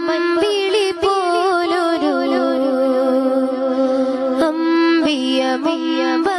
മൺവിളി പോലൊരു അമ്പിയ നൽകിയില്ലേ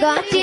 got you.